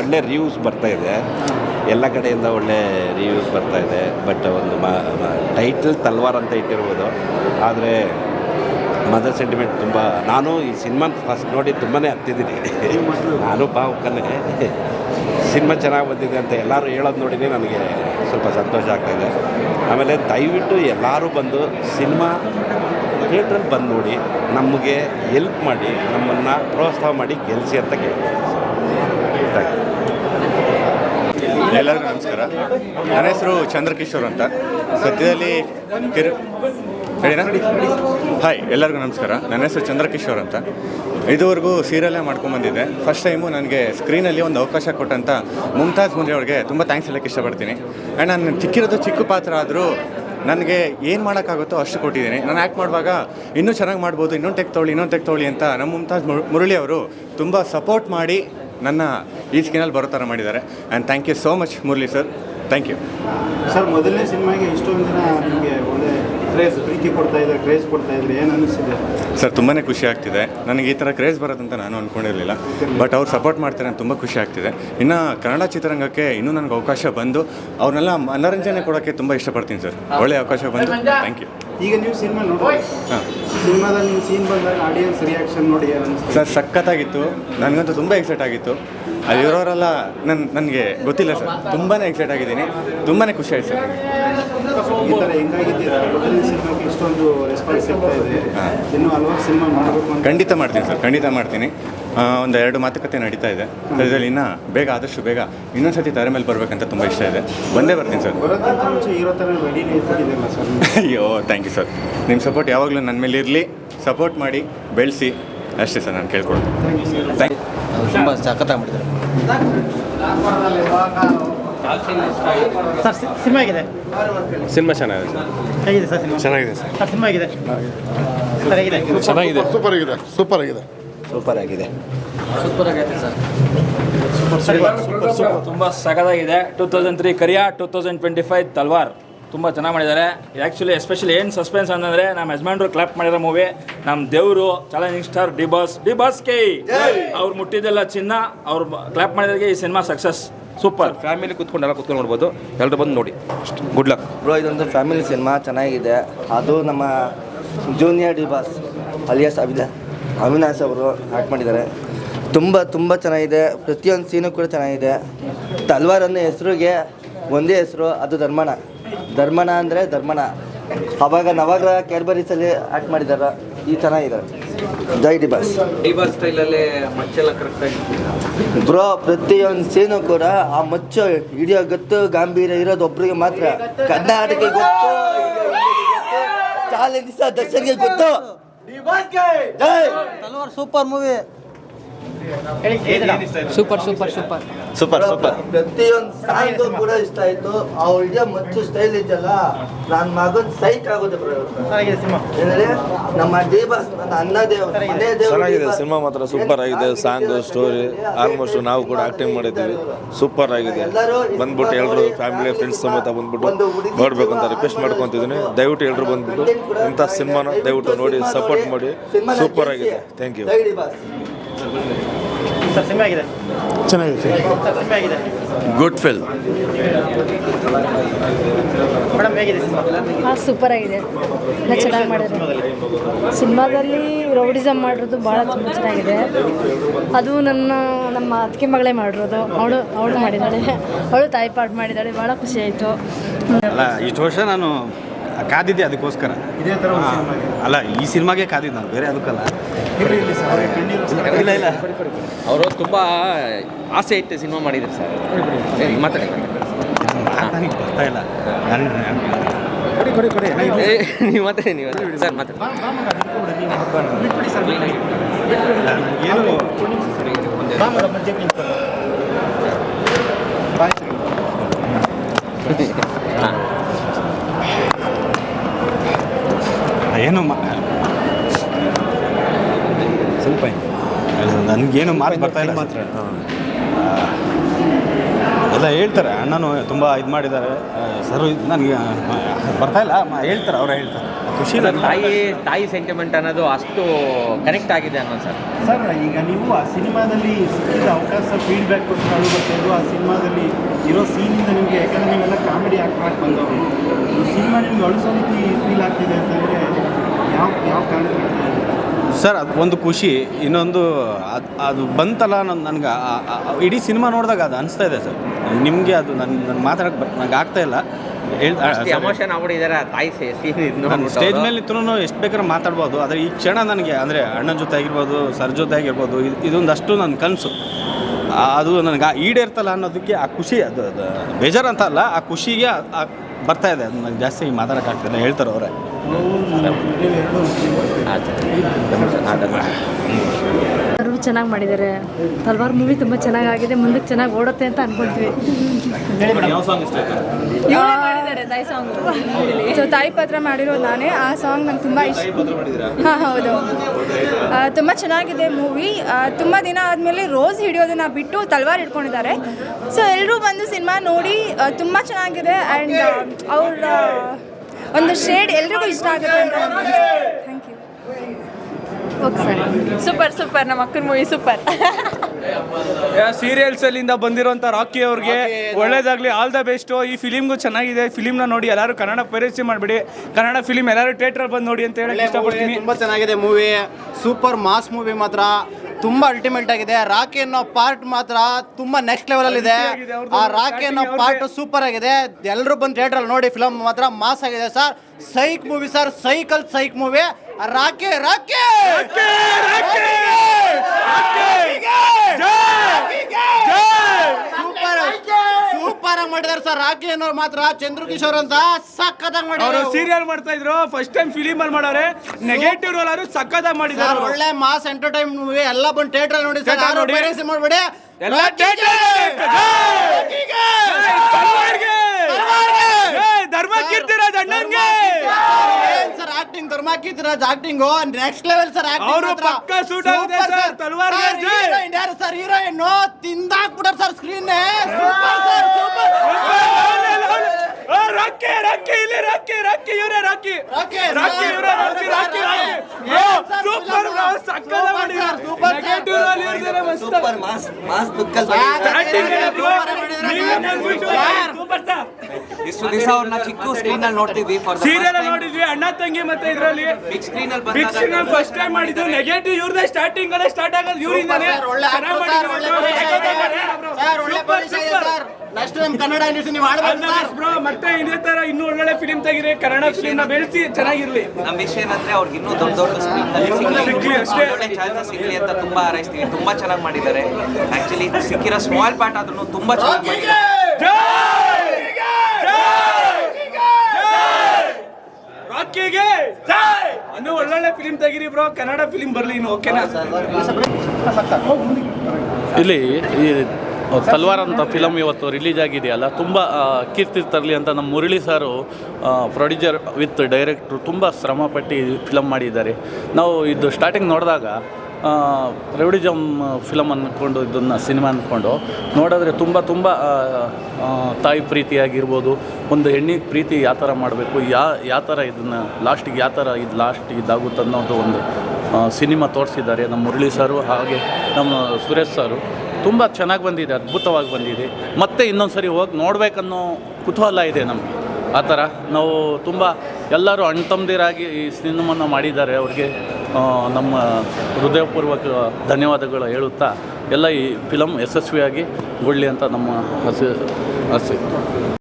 ಒಳ್ಳೆ ರಿವ್ಯೂಸ್ ಇದೆ. ಎಲ್ಲ ಕಡೆಯಿಂದ ಒಳ್ಳೆ ರಿವ್ಯೂಸ್ ಬರ್ತಾ ಇದೆ. ಬಟ್ ಒಂದು ಟೈಟಲ್ ತಲ್ವಾರ್ ಅಂತ ಇಟ್ಟಿರ್ಬೋದು. ಆದರೆ ಮದರ್ ಸೆಂಟಿಮೆಂಟ್ ತುಂಬ, ನಾನು ಈ ಸಿನಿಮಾ ಫಸ್ಟ್ ನೋಡಿ ತುಂಬಾ ಹತ್ತಿದ್ದೀನಿ. ನಾನು ಭಾವುಕನೇ ಸಿನಿಮಾ ಚೆನ್ನಾಗಿ ಬಂದಿದೆ ಅಂತ ಎಲ್ಲರೂ ಹೇಳೋದು ನೋಡಿನೇ ನನಗೆ ಸ್ವಲ್ಪ ಸಂತೋಷ ಆಗ್ತಾ ಇದೆ. ಆಮೇಲೆ ದಯವಿಟ್ಟು ಎಲ್ಲರೂ ಬಂದು ಸಿನಿಮಾ ಥಿಯೇಟ್ರಲ್ಲಿ ಬಂದು ನೋಡಿ, ನಮಗೆ ಎಲ್ಪ್ ಮಾಡಿ, ನಮ್ಮನ್ನು ಪ್ರೋತ್ಸಾಹ ಮಾಡಿ ಗೆಲ್ಲಿಸಿ ಅಂತ ಕೇಳ್ತೀನಿ. ಥ್ಯಾಂಕ್ ಯು ಎಲ್ಲರಿಗೂ ನಮಸ್ಕಾರ. ನನ್ನ ಹೆಸರು ಚಂದ್ರಕಿಶೋರ್ ಅಂತ. ಸದ್ಯದಲ್ಲಿ ಕಿರು ಹಾಯ್ ಎಲ್ಲರಿಗೂ ನಮಸ್ಕಾರ. ನನ್ನ ಹೆಸರು ಚಂದ್ರಕಿಶೋರ್ ಅಂತ. ಇದುವರೆಗೂ ಸೀರಿಯಲ್ಲೇ ಮಾಡ್ಕೊಂಬಂದಿದ್ದೆ ಫಸ್ಟ್ ಟೈಮು ನನಗೆ ಸ್ಕ್ರೀನಲ್ಲಿ ಒಂದು ಅವಕಾಶ ಕೊಟ್ಟಂಥ ಮುಮ್ತಾಜ್ ಮುಂದೆ ಅವ್ರಿಗೆ ತುಂಬ ಥ್ಯಾಂಕ್ಸ್ ಹೇಳಕ್ಕೆ ಇಷ್ಟಪಡ್ತೀನಿ. ಆ್ಯಂಡ್ ನಾನು ಚಿಕ್ಕಿರೋದು ಚಿಕ್ಕ ಪಾತ್ರ ಆದರೂ ನನಗೆ ಏನು ಮಾಡೋಕ್ಕಾಗುತ್ತೋ ಅಷ್ಟು ಕೊಟ್ಟಿದ್ದೀನಿ. ನಾನು ಆ್ಯಕ್ಟ್ ಮಾಡುವಾಗ ಇನ್ನೂ ಚೆನ್ನಾಗಿ ಮಾಡ್ಬೋದು, ಇನ್ನೊಂದು ತೆಗೆ ತೊಗೊಳ್ಳಿ, ಇನ್ನೊಂದು ತೆಗೆ ತೊಗೊಳ್ಳಿ ಅಂತ ನಮ್ಮ ಮುಮ್ತಾಜ್ ಮುರ್- ಮುರಳಿ ಅವರು ತುಂಬ ಸಪೋರ್ಟ್ ಮಾಡಿ ನನ್ನ ಈ ಸ್ಕಿನಲ್ಲಿ ಬರೋ ಥರ ಮಾಡಿದ್ದಾರೆ. And thank you so much Murali sir thank you sir ಮೊದಲನೇ ಸಿನಿಮಾಗೆ ಇಷ್ಟೊಂದು ಜನ ನಿಮಗೆ ಒಳ್ಳೆ ಕ್ರೇಜ್ ಪ್ರೀತಿ ಕೊಡ್ತಾ ಇದ್ದಾರೆ ಕ್ರೇಜ್ ಕೊಡ್ತಾ ಇದ್ದಾರೆ. ಏನು ಅನ್ನಿಸ್ತಿದೆ? ಸರ್ ತುಂಬಾ ಖುಷಿ ಆಗ್ತಿದೆ. ನನಗೆ ಈ ಥರ ಕ್ರೇಜ್ ಬರೋದಂತ ನಾನು ಅಂದ್ಕೊಂಡಿರಲಿಲ್ಲ ಬಟ್ ಅವ್ರು ಸಪೋರ್ಟ್ ಮಾಡ್ತಾರೆ ಅಂತ ತುಂಬ ಖುಷಿ ಆಗ್ತಿದೆ. ಇನ್ನು ಕನ್ನಡ ಚಿತ್ರರಂಗಕ್ಕೆ ಇನ್ನೂ ನನಗೆ ಅವಕಾಶ ಬಂದು ಅವ್ರನ್ನೆಲ್ಲ ಮನೋರಂಜನೆ ಕೊಡೋಕ್ಕೆ ತುಂಬ ಇಷ್ಟಪಡ್ತೀನಿ ಸರ್ ಒಳ್ಳೆ ಅವಕಾಶ ಬಂದು. ಥ್ಯಾಂಕ್ ಯು ಈಗ ನೀವು ಸಿನಿಮಾ ನೋಡಿ ಸಿನಿಮಾದಲ್ಲಿ ನೀವು ಸೀನ್ ಬಂದಾಗ ಆಡಿಯನ್ಸ್ ರಿಯಾಕ್ಷನ್ ನೋಡಿ ಸರ್ ಸಖತ್ತಾಗಿತ್ತು. ನನಗಂತೂ ತುಂಬ ಎಕ್ಸೈಟ್ ಆಗಿತ್ತು. ಅಲ್ಲಿರೋರೆಲ್ಲ ನನ್ನ ನನಗೆ ಗೊತ್ತಿಲ್ಲ ಸರ್. ತುಂಬಾ ಎಕ್ಸೈಟ್ ಆಗಿದ್ದೀನಿ. ತುಂಬಾ ಖುಷಿ ಆಯ್ತು ಸರ್. ಈ ಥರ ಹೆಂಗಾಗಿದ್ದೀರಾ? ಮೊದಲನೇ ಸಿನಿಮಾಗೆ ಇಷ್ಟೊಂದು ರೆಸ್ಪಾನ್ಸ್ ಸಿಗ್ತಾ ಇದೆ. ಇನ್ನೂ ಹಲವಾರು ಸಿನಿಮಾ ಮಾಡಬೇಕು ಅಂತ ಖಂಡಿತ ಮಾಡ್ತೀನಿ ಸರ್ ಖಂಡಿತ ಮಾಡ್ತೀನಿ. ಒಂದು ಎರಡು ಮಾತುಕತೆ ನಡೀತಾ ಇದೆ. ಅದರಲ್ಲಿ ಇನ್ನೂ ಬೇಗ ಆದಷ್ಟು ಬೇಗ ಇನ್ನೊಂದು ಸತಿ ತಾರೆ ಮೇಲೆ ಬರಬೇಕಂತ ತುಂಬ ಇಷ್ಟ ಇದೆ. ಬಂದೇ ಬರ್ತೀನಿ ಸರ್. ಬರೋದಕ್ಕಿಂತ ಮುಂಚೆ ಥರ ಸರ್ ಅಯ್ಯೋ ಥ್ಯಾಂಕ್ ಯು ಸರ್ ನಿಮ್ಮ ಸಪೋರ್ಟ್ ಯಾವಾಗಲೂ ನನ್ನ ಮೇಲೆ ಇರಲಿ ಸಪೋರ್ಟ್ ಮಾಡಿ ಬೆಳೆಸಿ. ಅಷ್ಟೇ ಸರ್ ನಾನು ಕೇಳ್ಕೊಳ್ತೀನಿ ಥ್ಯಾಂಕ್ ತುಂಬ ಸಖತ್ತಾಗಿ ಮಾಡಿದ್ದಾರೆ. ಸರ್ ಸಿನಿಮಾ ಆಗಿದೆ ಸಿನಿಮಾ ಚೆನ್ನಾಗಿದೆ ಸರ್. ಹೇಗಿದೆ ಸರ್ ಸಿನಿಮಾ? ಚೆನ್ನಾಗಿದೆ ಸರ್. ಸರ್ ಸಿನಿಮಾ ಆಗಿದೆ ಸರ್ ಹೇಗಿದೆ? ಚೆನ್ನಾಗಿದೆ. ಸೂಪರ್ ಆಗಿದೆ ಸೂಪರ್. ಆಗಿದೆ ಸೂಪರ್ ಆಗಿದೆ ತುಂಬ ಸಖತ್ತಾಗಿದೆ two thousand three Kariya. Two thousand twenty five Talwar. ತುಂಬ ಚೆನ್ನಾಗಿ ಮಾಡಿದ್ದಾರೆ. ಆ್ಯಕ್ಚುಲಿ ಎಸ್ಪೆಷಲಿ ಏನು ಸಸ್ಪೆನ್ಸ್ ಅಂತಂದರೆ ನಮ್ಮ ಯಜಮಾನ್ರು ಕ್ಲಾಪ್ ಮಾಡಿರೋ ಮೂವಿ ನಮ್ಮ ದೇವರು challenging star D boss D boss ಕೈ ಅವ್ರು ಮುಟ್ಟಿದ್ದೆಲ್ಲ ಚಿನ್ನ ಅವ್ರು ಕ್ಲಾಪ್ ಮಾಡಿದ್ರಿಗೆ ಈ ಸಿನಿಮಾ ಸಕ್ಸಸ್ ಸೂಪರ್ ಫ್ಯಾಮಿಲಿ ಕುತ್ಕೊಂಡು ಎಲ್ಲ ಕುತ್ಕೊಂಡು ನೋಡ್ಬೋದು. ಎಲ್ಲರೂ ಬಂದು ನೋಡಿ. ಗುಡ್ ಲಕ್ ಬ್ರೋ ಇದೊಂದು ಫ್ಯಾಮಿಲಿ ಸಿನಿಮಾ ಚೆನ್ನಾಗಿದೆ. ಅದು ನಮ್ಮ ಜೂನಿಯರ್ ಡಿ ಬಾಸ್ ಅಲಿಯಾಸ್ ಅವಿದ ಅವಿನಾಶ್ ಅವರು ಆ್ಯಕ್ಟ್ ಮಾಡಿದ್ದಾರೆ. ತುಂಬ ತುಂಬ ಚೆನ್ನಾಗಿದೆ. ಪ್ರತಿಯೊಂದು ಸೀನು ಕೂಡ ಚೆನ್ನಾಗಿದೆ. ತಲ್ವಾರ್ ಅನ್ನೋ ಹೆಸರಿಗೆ ಒಂದೇ ಹೆಸರು ಅದು ಧರ್ಮಣ ಧರ್ಮಣ ಅಂದರೆ ಧರ್ಮನ. ಅವಾಗ ನವಗ್ರಹ ಕ್ಯಾಡ್ಬರೀಸಲ್ಲಿ ಆ್ಯಕ್ಟ್ ಮಾಡಿದಾರ ಈ ಚೆನ್ನಾಗಿದ್ದಾರೆ ಜೈ ಡಿ ಬಾಸ್ ಡಿಬಾಸ್ ಸ್ಟೈಲಲ್ಲಿ ಮಚ್ಚೆಲ್ಲ ಕರೆಕ್ಟಾಗಿ ಬ್ರೋ ಪ್ರತಿಯೊಂದು ಸೀನು ಕೂಡ ಆ ಮಚ್ಚು ಹಿಡಿಯೋ ಗೊತ್ತು ಗಾಂಭೀರ್ಯ ಇರೋದು ಒಬ್ರಿಗೆ ಮಾತ್ರ. ಕರ್ನಾಟಕ ಗೊತ್ತು ಚಾಲೆಂಜ್ ದರ್ಶನ್ಗೆ ಗೊತ್ತು. Super movie. Super super super. Super super. ಪ್ರತಿಯೊಂದು ಸಾಂಗ್ ಕೂಡ ಇಷ್ಟ ಆಯ್ತು. ಅವಳಿಗೆ ಮತ್ತು ಮಚ್ಚು ಸ್ಟೈಲ್ ಇದೆಯಲ್ಲ ನನ್ನ ಮಗನ್ ಸೈಟ್ ಆಗೋದು ಬ್ರೋ ಚೆನ್ನಾಗಿದೆ ಸಿನಿಮಾ. ಏನಂದ್ರೆ ನಮ್ಮ ದೇವಸ್ ನನ್ನ ಅನ್ನ ದೇವ ಮನೆ ದೇವ್ರು ಚೆನ್ನಾಗಿದೆ. ಸಿನಿಮಾ ಮಾತ್ರ ಸೂಪರ್ ಆಗಿದೆ. ಸಾಂಗ್ ಸ್ಟೋರಿ ಆಲ್ಮೋಸ್ಟ್ ನಾವು ಕೂಡ ಆಕ್ಟಿಂಗ್ ಮಾಡಿದ್ದೀವಿ. ಸೂಪರ್ ಆಗಿದೆ. ಬಂದ್ಬಿಟ್ಟು ಎಲ್ಲರೂ ಫ್ಯಾಮಿಲಿ ಫ್ರೆಂಡ್ಸ್ ಸಮೇತ ಬಂದ್ಬಿಟ್ಟು ನೋಡ್ಬೇಕು ಅಂತ ರಿಕ್ವೆಸ್ಟ್ ಮಾಡ್ಕೊತಿದ್ದೀನಿ. ದಯವಿಟ್ಟು ಎಲ್ಲರೂ ಬಂದ್ಬಿಟ್ಟು ಇಂಥ ಸಿನಿಮಾನ ದಯವಿಟ್ಟು ನೋಡಿ ಸಪೋರ್ಟ್ ಮಾಡಿ. ಸೂಪರ್ ಆಗಿದೆ. ಥ್ಯಾಂಕ್ ಯು ಸರ್ ಸಿನಿಮಾ ಆಗಿದೆ ಚೆನ್ನಾಗಿದೆ ಸರ್. ಸಿನಿಮಾ ಆಗಿದೆ ಗುಡ್ ಫಿಲ್ ಮೇಡಮ್ ಹೇಗಿದೆ ಸಿನಿಮಾ? ಹಾಂ ಸೂಪರ್ ಆಗಿದೆ. ಎಲ್ಲ ಚೆನ್ನಾಗಿ ಮಾಡಿದ್ದಾರೆ. ಸಿನಿಮಾದಲ್ಲಿ ರೌಡಿಸಮ್ ಮಾಡಿರೋದು ಭಾಳ ತುಂಬ ಚೆನ್ನಾಗಿದೆ. ಅದು ನನ್ನ ನಮ್ಮ ಅತ್ತಿಗೆ ಮಗಳೇ ಮಾಡಿರೋದು. ಅವಳು ಅವಳು ಮಾಡಿದ್ದಾಳೆ. ಅವಳು ತಾಯಿ ಪಾಠ ಮಾಡಿದ್ದಾಳೆ. ಭಾಳ ಖುಷಿ ಆಯಿತು. ಅಲ್ಲ ಇಷ್ಟು ವರ್ಷ ನಾನು ಕಾದಿದ್ದೆ ಅದಕ್ಕೋಸ್ಕರ. ಇದೇ ಥರ ಒಂದು ಸಿನಿಮಾ ಅಲ್ಲ ಈ ಸಿನಿಮಾಗೆ ಕಾದಿದ್ದು ನಾನು ಬೇರೆ ಅದಕ್ಕಲ್ಲ. ಇಲ್ಲ ಇಲ್ಲ ಅವರು ತುಂಬ ಆಸೆ ಇಟ್ಟು ಸಿನಿಮಾ ಮಾಡಿದ್ರು ಸರ್. ಮಾತಾಡಿ. ನನಗೆ ಬರ್ತಾ ಇಲ್ಲ. ನಾನು ಕೊಡಿ ಕೊಡಿ ಕೊಡಿ. ಏ, ನೀವು ಮಾತಾಡಿ ನೀವು ಸರ್ ಮಾತಾಡಿ. ಏನು ಮಾ- ಸ್ವಲ್ಪ ನನಗೇನು ಮಾತು ಬರ್ತಾ ಇಲ್ಲ ಮಾತ್ರ. ಎಲ್ಲ ಹೇಳ್ತಾರೆ ಅಣ್ಣನು ತುಂಬ ಇದು ಮಾಡಿದ್ದಾರೆ. ಸರ್ ನನಗೆ ಬರ್ತಾ ಇಲ್ಲ ಹೇಳ್ತಾರೆ ಅವರೇ ಹೇಳ್ತಾರೆ. ಖುಷಿ ತಾಯಿ ತಾಯಿ ಸೆಂಟಿಮೆಂಟ್ ಅನ್ನೋದು ಅಷ್ಟು ಕನೆಕ್ಟ್ ಆಗಿದೆ ಅನ್ನೋದು ಸರ್. ಸರ್ ಈಗ ನೀವು ಆ ಸಿನಿಮಾದಲ್ಲಿ ಸಿಕ್ಕಿದ ಅವಕಾಶ ಫೀಡ್ಬ್ಯಾಕ್ ಕೊಟ್ಟು ಬರ್ತಾಯಿದ್ರು ಆ ಸಿನಿಮಾದಲ್ಲಿ ಇರೋ ಸೀನಿಂದ ನಿಮಗೆ ಯಾಕಂದರೆ ನೀವೆಲ್ಲ ಕಾಮಿಡಿ ಆ್ಯಕ್ಟ್ ಆಗಿ ಬಂದವರು. ಈ ಸಿನಿಮಾ ನಿಮ್ಗೆ ಅಳಿಸೋ ರೀತಿ ಫೀಲ್ ಆಗ್ತಿದೆ ಅಂತಂದರೆ ಯಾವ ಯಾವ ಕಾರಣ? ಸರ್ ಅದು ಒಂದು ಖುಷಿ. ಇನ್ನೊಂದು ಅದು ಅದು ಬಂತಲ್ಲ ನನ್ನ ನನಗೆ ಇಡೀ ಸಿನಿಮಾ ನೋಡಿದಾಗ ಅದು ಅನಿಸ್ತಾ ಇದೆ ಸರ್. ನಿಮಗೆ ಅದು ನನ್ನ ನನ್ನ ಮಾತಾಡಕ್ಕೆ ನನಗೆ ಆಗ್ತಾ ಇಲ್ಲ. ಎಮೋಷನ್ ಆಗ್ಬಿಟ್ಟಿದ್ದಾರೆ ತಾಯಿ ಸೀನ್ ಸ್ಟೇಜ್ ಮೇಲೆ ನಿಂತ್ರೂ ಎಷ್ಟು ಬೇಕಾದ್ರೆ ಮಾತಾಡ್ಬೋದು. ಆದರೆ ಈ ಕ್ಷಣ ನನಗೆ ಅಂದರೆ ಅಣ್ಣನ ಜೊತೆ ಆಗಿರ್ಬೋದು ಸರ್ ಜೊತೆ ಆಗಿರ್ಬೋದು ಇದು ಇದೊಂದಷ್ಟು ನನ್ನ ಕನಸು. ಅದು ನನಗೆ ಆ ಈಡೇರ್ತಲ್ಲ ಅನ್ನೋದಕ್ಕೆ ಆ ಖುಷಿ ಅದು ಅದು ಅಂತ ಅಲ್ಲ ಆ ಖುಷಿಗೆ ಬರ್ತಾ ಇದೆ. ಅದು ನನಗೆ ಜಾಸ್ತಿ ಮಾತಾಡೋಕ್ಕಾಗ್ತಿಲ್ಲ ಹೇಳ್ತಾರೆ ಅವರೇ. ಎಲ್ಲರೂ ಚೆನ್ನಾಗಿ ಮಾಡಿದ್ದಾರೆ. ತಲ್ವಾರ್ ಮೂವಿ ತುಂಬ ಚೆನ್ನಾಗಾಗಿದೆ. ಮುಂದಕ್ಕೆ ಚೆನ್ನಾಗಿ ಓಡುತ್ತೆ ಅಂತ ಅನ್ಕೊಳ್ತೀವಿ ಸೊ ತಾಯಿ ಪಾತ್ರ ಮಾಡಿರೋದು ನಾನೇ. ಆ ಸಾಂಗ್ ನಂಗೆ ತುಂಬ ಇಷ್ಟ ಹಾಂ ಹೌದು. ತುಂಬ ಚೆನ್ನಾಗಿದೆ ಮೂವಿ ತುಂಬ ದಿನ ಆದಮೇಲೆ ರೋಸ್ ಹಿಡಿಯೋದನ್ನ ಬಿಟ್ಟು ತಲ್ವಾರ್ ಹಿಡ್ಕೊಂಡಿದ್ದಾರೆ. ಸೊ ಎಲ್ಲರೂ ಬಂದು ಸಿನಿಮಾ ನೋಡಿ ತುಂಬ ಚೆನ್ನಾಗಿದೆ. ಆ್ಯಂಡ್ ಅವ್ರ ಒಂದು ಶೇಡ್ ಎಲ್ರಿಗೂ ಇಷ್ಟ ಆಗುತ್ತೆ ಅಂತ. ಸೂಪರ್ ಸೂಪರ್ ನಮ್ಮ ಅಕ್ಕನ ಮೂವಿ ಸೂಪರ್ ಸೀರಿಯಲ್ಸ್ ಅಲ್ಲಿಂದ ಬಂದಿರುವಂತ ರಾಕಿ ಅವ್ರಿಗೆ ಒಳ್ಳೇದಾಗ್ಲಿ ಆಲ್ ದ ಬೆಸ್ಟ್ ಈ ಫಿಲಿಮ್ಗೂ ಚೆನ್ನಾಗಿದೆ. ಫಿಲಿಮ್ನ ನೋಡಿ ಎಲ್ಲರೂ ಕನ್ನಡ ಪೈರಸಿ ಮಾಡಿಬಿಡಿ. ಕನ್ನಡ ಫಿಲಿಮ್ ಎಲ್ಲರೂ ಥಿಯೇಟರ್ ಬಂದು ನೋಡಿ ಅಂತ ಹೇಳಕ್ಕೆ ಇಷ್ಟಪಡ್ತೀನಿ. ತುಂಬ ಚೆನ್ನಾಗಿದೆ ಮೂವಿ ಸೂಪರ್ ಮಾಸ್ ಮೂವಿ ಮಾತ್ರ. ತುಂಬಾ ಅಲ್ಟಿಮೇಟ್ ಆಗಿದೆ. ರಾಕಿ ಅನ್ನೋ ಪಾರ್ಟ್ ಮಾತ್ರ ತುಂಬಾ ನೆಕ್ಸ್ಟ್ ಲೆವೆಲ್ ಇದೆ. ಆ ರಾಕಿ ಅನ್ನೋ ಪಾರ್ಟ್ ಸೂಪರ್ ಆಗಿದೆ. ಎಲ್ಲರೂ ಬಂದು ಥಿಯೇಟ್ರಲ್ಲಿ ನೋಡಿ ಫಿಲಮ್ ಮಾತ್ರ ಮಾಸ್ ಆಗಿದೆ sir psych movie sir cycle psych movie Rocky ರಾಕೆ! Super super ಮಾಡಿದಾರೆ ಸರ್. ರಾಕಿ ಅನ್ನೋರು ಮಾತ್ರ ಚಂದ್ರಕಿಶೋರ್ ಅಂತ ಸಖತ್ತಾಗಿ ಅವರು ಸೀರಿಯಲ್ ಮಾಡ್ತಾ ಇದ್ರು. ಫಸ್ಟ್ ಟೈಮ್ ಫಿಲಿಮ್ ಅಲ್ಲಿ ಮಾಡವ್ರೆ ನೆಗೆಟಿವ್ ರೋಲ್ ಅವರು ಸಕ್ಕತ್ತಾಗಿ ಸರ್ ಮಾಡಿದ್ದಾರೆ ಒಳ್ಳೆ ಮಾಸ್ ಎಂಟರ್ಟೈನ್ ಮೂವಿ ಎಲ್ಲ ಬಂದು ಥಿಯೇಟರ್ ನೋಡಿ ಸರ್. Theatre ಯಾರು ನೋಡಿ. ಬೇರೆ ಮಾಡ್ಬೇಡಿ ಎಲ್ಲ ರಾಕಿಗೆ! ರಾಕಿಗೆ! ಧರ್ಮ ಕೀರ್ತಿರಾಜ್ ಅಣ್ಣನ್ಗೆ ಏನ್ ಸರ್ ಆಕ್ಟಿಂಗ್ ಧರ್ಮಾಕಿದ್ರ ಆಕ್ಟಿಂಗ್ ನೆಕ್ಸ್ಟ್ ಲೆವೆಲ್ ಸರ್ ಅವ್ರು ಪಕ್ಕ ಆಗಿದೆ sir, Talwar. Heroine sir heroine ತಿಂದಾಕ್ಬಿಟ್ಟಾರ sir screen super sir super Rocky Rocky ಇಲ್ಲಿ ರಾಕಿ ರಾಕಿ ಇವರೇ ರಾಕಿ. ರಾಕಿ, ಇವರೇ Rocky Rocky Rocky super film? ಸಕ್ಕದ ಮಾಡಿದ್ದಾರೆ ಸೂಪರ್. ನೆಗೆಟಿವ್ ರೋಲ್ ಇರ್ತಾರೆ ಮಸ್ತ್. Mass mass starting super star ಇಷ್ಟು ದಿವಸ ಅವ್ರನ್ನ ಚಿಕ್ಕ ಸ್ಕ್ರೀನ್ ಅಲ್ಲಿ ನೋಡ್ತಿದ್ವಿ ಸೀರಿಯಲ್ ನೋಡಿದ್ವಿ ಅಣ್ಣ ತಂಗಿ ಮತ್ತೆ ಇದ್ರಲ್ಲಿ. ಬಿಗ್ ಸ್ಕ್ರೀನ್ ಅಲ್ಲಿ ಬಿಗ್ ಸಿಗ್ನಲ್ ಫಸ್ಟ್ ಟೈಮ್ ಮಾಡಿದ್ರು ನೆಗೆಟಿವ್ ಇವ್ರದೇ ಸ್ಟಾರ್ಟಿಂಗ್ ಅಲ್ಲೇ ಸ್ಟಾರ್ಟ್ ಆಗೋದು ಇವರಿಂದಾನೆ ಒಳ್ಳೆ ಒಳ್ಳೆ ಸರ್, ಒಳ್ಳೆ ಭವಿಷ್ಯ sir. Next time Kannada industry ನೀವು ಆಡ್ಬೇಕು ಸರ್ ಬ್ರೋ ಮತ್ತೆ ಇದೇ ತರ ಇನ್ನೂ ಒಳ್ಳೊಳ್ಳೆ ಫಿಲ್ಮ್ ತೆಗಿರಿ. ಕನ್ನಡ ಫಿಲ್ಮ್ನ ಬೆಳೆಸಿ ಚೆನ್ನಾಗಿರ್ಲಿ. ನಮ್ಮ ವಿಷಯ ಏನಂದ್ರೆ ಅವ್ರಿಗೆ ಇನ್ನೂ ದೊಡ್ಡ ದೊಡ್ಡ ಸ್ಕ್ರೀನ್ ಸಿಗ್ಲಿ. ಅಷ್ಟೇ. ಒಳ್ಳೆ ಸಿಗ್ಲಿ ಅಂತ ತುಂಬಾ ಹಾರೈಸ್ತೀವಿ. ತುಂಬಾ ಚೆನ್ನಾಗಿ ಮಾಡಿದ್ದಾರೆ. ಆಕ್ಚುಲಿ ಸಿಕ್ಕಿರೋ ಸ್ಮಾಲ್ ಪಾರ್ಟ್ ಆದ್ರೂ ತುಂಬಾ ಚೆನ್ನಾಗಿ ಮಾಡಿದ್ದಾರೆ. ರಾಕಿಗೆ ಜೈ. ಇನ್ನೂ ಒಳ್ಳೊಳ್ಳೆ ಫಿಲಿಂ ತೆಗಿರಿ ಬ್ರೋ ಕನ್ನಡ ಫಿಲಿಂ ಬರ್ಲಿ ಇನ್ನು ಓಕೆನಾ ಇಲ್ಲಿ ತಲ್ವಾರ್ ಅಂತ ಫಿಲಮ್ ಇವತ್ತು ರಿಲೀಸ್ ಆಗಿದೆಯಲ್ಲ, ತುಂಬ ಕೀರ್ತಿ ತರಲಿ ಅಂತ ನಮ್ಮ ಮುರಳಿ ಸಾರು ಪ್ರೊಡ್ಯೂಸರ್ ವಿತ್ ಡೈರೆಕ್ಟ್ರು ತುಂಬ ಶ್ರಮಪಟ್ಟು ಫಿಲಮ್ ಮಾಡಿದ್ದಾರೆ. ನಾವು ಇದು ಸ್ಟಾರ್ಟಿಂಗ್ ನೋಡಿದಾಗ ರೆವಿಡಿಜಮ್ ಫಿಲಮ್ ಅಂದ್ಕೊಂಡು ಇದನ್ನು ಸಿನಿಮಾ ಅಂದ್ಕೊಂಡು ನೋಡಿದ್ರೆ ತುಂಬ ತುಂಬ ತಾಯಿ ಪ್ರೀತಿಯಾಗಿರ್ಬೋದು ಒಂದು ಹೆಣ್ಣಿಗೆ ಪ್ರೀತಿ ಯಾವ ಥರ ಮಾಡಬೇಕು, ಯಾ, ಯಾವ ಥರ ಇದನ್ನು ಲಾಸ್ಟಿಗೆ ಯಾವ ಥರ ಇದು ಲಾಸ್ಟ್ ಇದಾಗುತ್ತೆ ಅನ್ನೋದು ಒಂದು ಸಿನಿಮಾ ತೋರಿಸಿದ್ದಾರೆ ನಮ್ಮ ಮುರಳಿ ಸಾರು ಹಾಗೆ ನಮ್ಮ ಸುರೇಶ್ ಸರು. ತುಂಬ ಚೆನ್ನಾಗಿ ಬಂದಿದೆ, ಅದ್ಭುತವಾಗಿ ಬಂದಿದೆ. ಮತ್ತೆ ಇನ್ನೊಂದು ಸರಿ ಹೋಗಿ ನೋಡಬೇಕನ್ನೋ ಕುತೂಹಲ ಇದೆ ನಮಗೆ. ಆ ಥರ ನಾವು ತುಂಬ ಎಲ್ಲರೂ ಅಣ್ಣ ತಮ್ಮದಿರಾಗಿ ಈ ಸಿನಿಮಾನ ಮಾಡಿದ್ದಾರೆ. ಅವ್ರಿಗೆ ನಮ್ಮ ಹೃದಯಪೂರ್ವಕ ಧನ್ಯವಾದಗಳು ಹೇಳುತ್ತಾ, ಎಲ್ಲ ಈ ಫಿಲಮ್ ಯಶಸ್ವಿಯಾಗಿ ಗುಳ್ಳಿ ಅಂತ ನಮ್ಮ ಹಸಿ ಆಸೆ.